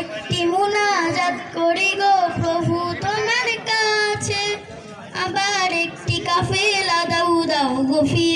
একটি মুনাজাত করি গো প্রভু তোমার কাছে। আবার একটি কাফেলা দাও দাও গোফি